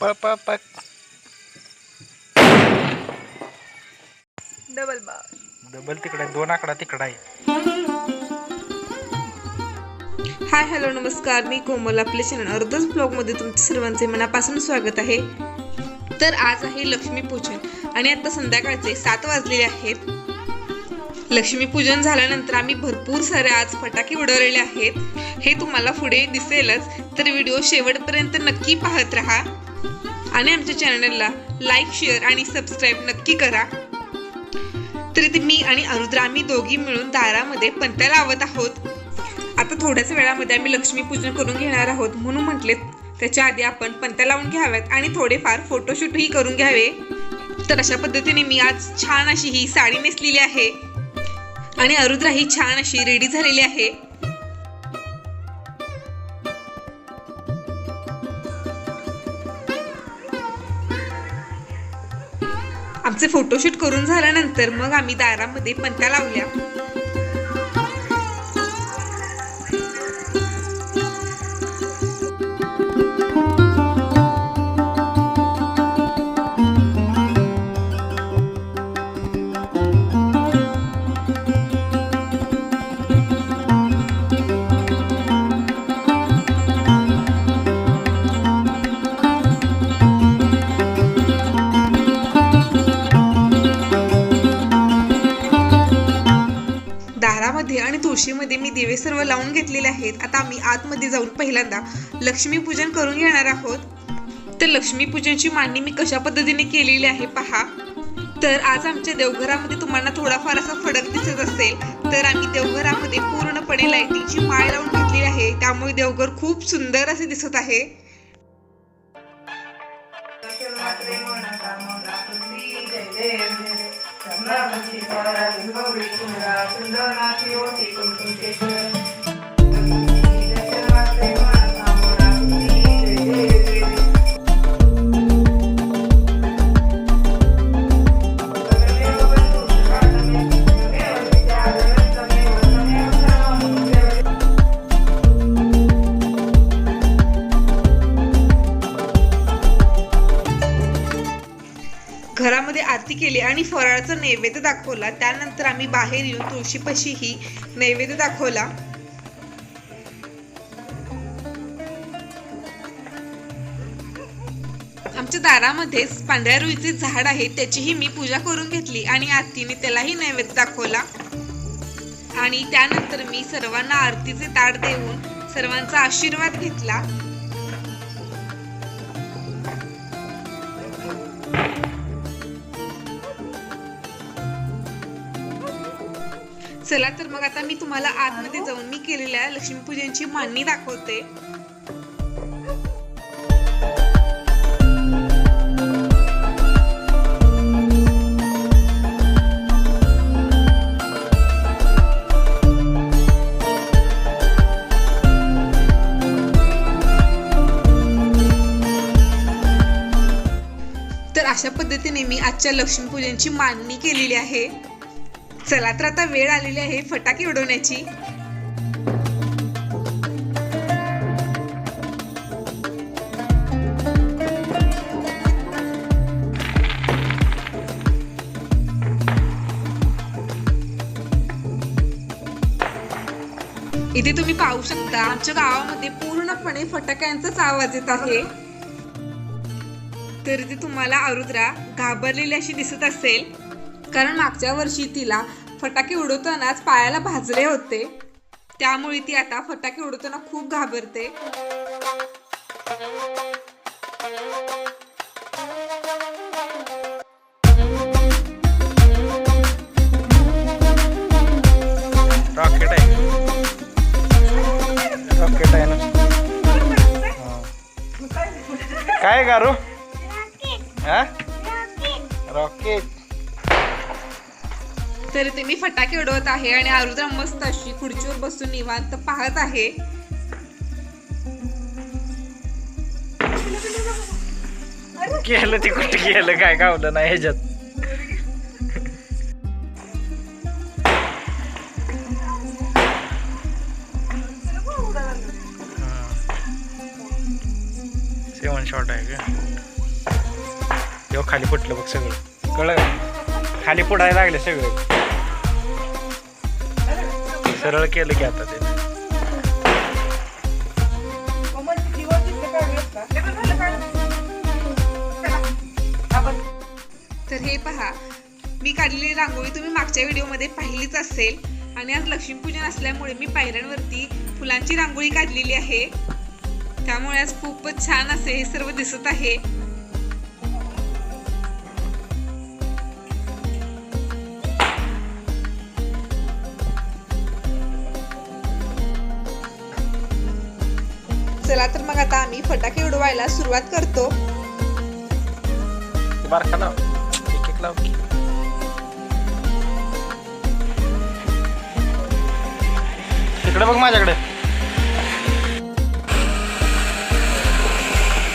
पळ पळ पळ डबल बार डबल तिकडे दोन आकडा तिकडा आहे. हाय हॅलो नमस्कार. मी कोमल आपले चॅनल अर्धच ब्लॉगमध्ये तुमचे सर्वांचे मनापासून स्वागत आहे. तर आज आहे लक्ष्मीपूजन आणि आता संध्याकाळचे सात वाजलेले आहेत. लक्ष्मीपूजन झाल्यानंतर आम्ही भरपूर सारे आज फटाके उडवलेले आहेत. हे तुम्हाला पुढे दिसेलच तर व्हिडिओ शेवटपर्यंत नक्की पाहत राहा. आणि आमच्या चॅनलला लाईक शेअर आणि सबस्क्राईब नक्की करा. तरी मी आणि अनुद्रा आम्ही दोघी मिळून दारामध्ये पंत्या लावत आहोत. आता थोड्याच वेळामध्ये आम्ही लक्ष्मीपूजन करून घेणार आहोत. म्हणून म्हटले त्याच्या आधी आपण पंत्या लावून घ्याव्यात आणि थोडेफार फोटोशूटही करून घ्यावे. तर अशा पद्धतीने मी आज छान अशी ही साडी नेसलेली आहे. आणि अरुद्रा ही छान अशी रेडी झालेली आहे. आमचे फोटोशूट करून झाल्यानंतर मग आम्ही दारामध्ये पंत्या लावल्या. दारामध्ये मी दिवे सर्व लावून घेतलेले आहेत. आता आम्ही आतमध्ये जाऊन पहिल्यांदा लक्ष्मीपूजन करून घेणार आहोत. तर लक्ष्मीपूजनची मांडणी मी कशा पद्धतीने केलेली आहे पहा. तर आज आमच्या देवघरामध्ये तुम्हाला थोडाफार असा फडक दिसत असेल तर आम्ही देवघरामध्ये पूर्णपणे लाईटिंगची माळ लावून घेतलेली आहे. त्यामुळे देवघर खूप सुंदर असे दिसत आहे. घरामध्ये आणि फराळाचा नैवेद्य दाखवला. त्यानंतर आम्ही बाहेर येऊन तुळशीपाशी ही नैवेद्य दाखवला. आमच्या दारामध्येच पांढऱ्या रुईचे झाड आहे त्याचीही मी पूजा करून घेतली आणि आत्तीने त्यालाही नैवेद्य दाखवला. आणि त्यानंतर मी सर्वांना आरतीचे ताट देऊन सर्वांचा आशीर्वाद घेतला. चला तर मग आता मी तुम्हाला आतमध्ये जाऊन मी केलेल्या लक्ष्मीपूजनची मांडणी दाखवते. तर अशा पद्धतीने मी आजच्या लक्ष्मीपूजनची मांडणी केलेली आहे. चला तर आता वेळ आलेली आहे फटाके उडवण्याची. इथे तुम्ही पाहू शकता आमच्या गावामध्ये पूर्णपणे फटाक्यांचाच आवाज येत आहे. तर ते तुम्हाला आरुद्रा घाबरलेली अशी दिसत असेल. कारण मागच्या वर्षी तिला फटाके उडवतानाच पायाला भाजले होते. त्यामुळे ती आता फटाके उडवताना खूप घाबरते. रॉकेट आहे. रॉकेट आहे ना. काय गारू? हा? रॉकेट तर ते मी फटाके उडवत आहे आणि आरुद्रा मस्त अशी खुर्चीवर बसून निवांत पाहत आहे. गेलं ते कुठं गेलं. काय गावलं नाही ह्याच्यात. सेवन शॉट आहे का तेव्हा खाली फुटलं बघ सगळं. कळलं का? खाली पुडायला लागले सगळे. सरळ केलं की आता ते. तर हे पहा मी काढलेली रांगोळी तुम्ही मागच्या व्हिडिओमध्ये पाहिलीच असेल. आणि आज लक्ष्मीपूजन असल्यामुळे मी पायऱ्यांवरती फुलांची रांगोळी काढलेली आहे. त्यामुळे आज खूपच छान असे हे सर्व दिसत आहे. चला तर मग आता आम्ही फटाके उडवायला सुरुवात करतो. बारका लाव एक एक लाव. तिकडे बघ माझ्याकडे.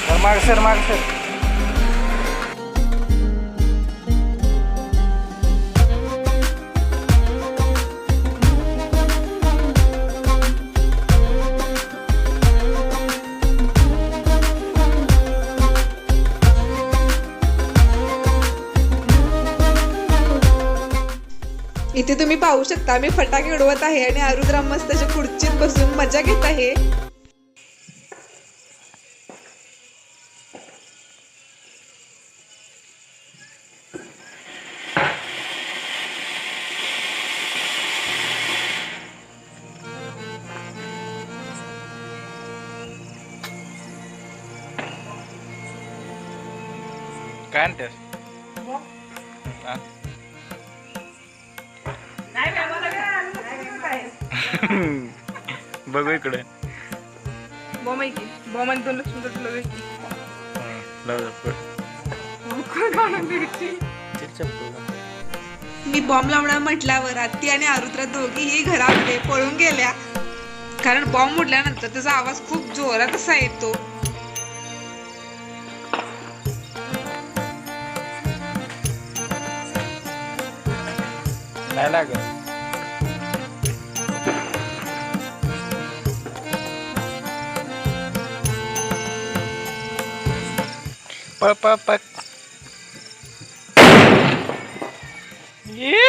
बरं, माग सर माग सर. इथे तुम्ही पाहू शकता मी फटाके उडवत आहे आणि आरुद्राम मस्त अशा खुर्चीत बसून मजा घेत आहे. काय बघू इकडे. बॉम्ब आहे की बॉम्ब आणि दोन लक्ष्मी हा. मी बॉम्ब लावणार म्हटल्यावर आत्ती आणि आरुद्रा दोघीही घरामध्ये पळून गेल्या. कारण बॉम्ब उडल्यानंतर त्याचा आवाज खूप जोरात असा येतो. नाही लागत. पळ पळ ये.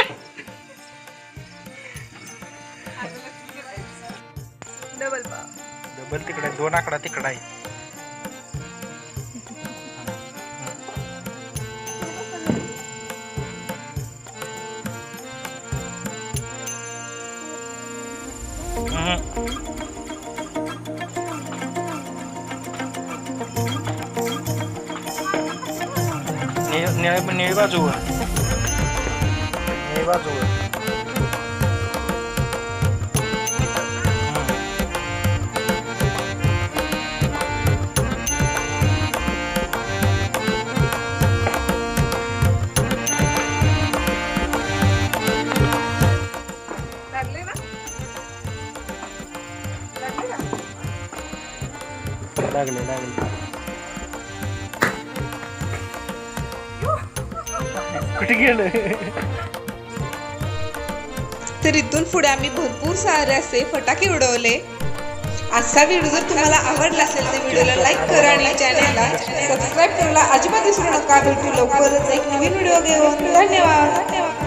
डबल पा डबल तिकडे दोन आकडा तिकडे आहे हम्म. निळ- निळ- निळी बाजूवर. हम्म. लागले ना? लागले ना? लागले. कुठे गेलं? तर इथून पुढे आम्ही भरपूर सारे असे फटाके उडवले. आजचा व्हिडिओ जर तुम्हाला आवडला असेल तर व्हिडिओला लाईक करा आणि चॅनलला सबस्क्राईब करायला अजिबात विसरू नका. भेटू लवकरच एक नवीन व्हिडिओ घेऊन. धन्यवाद धन्यवाद.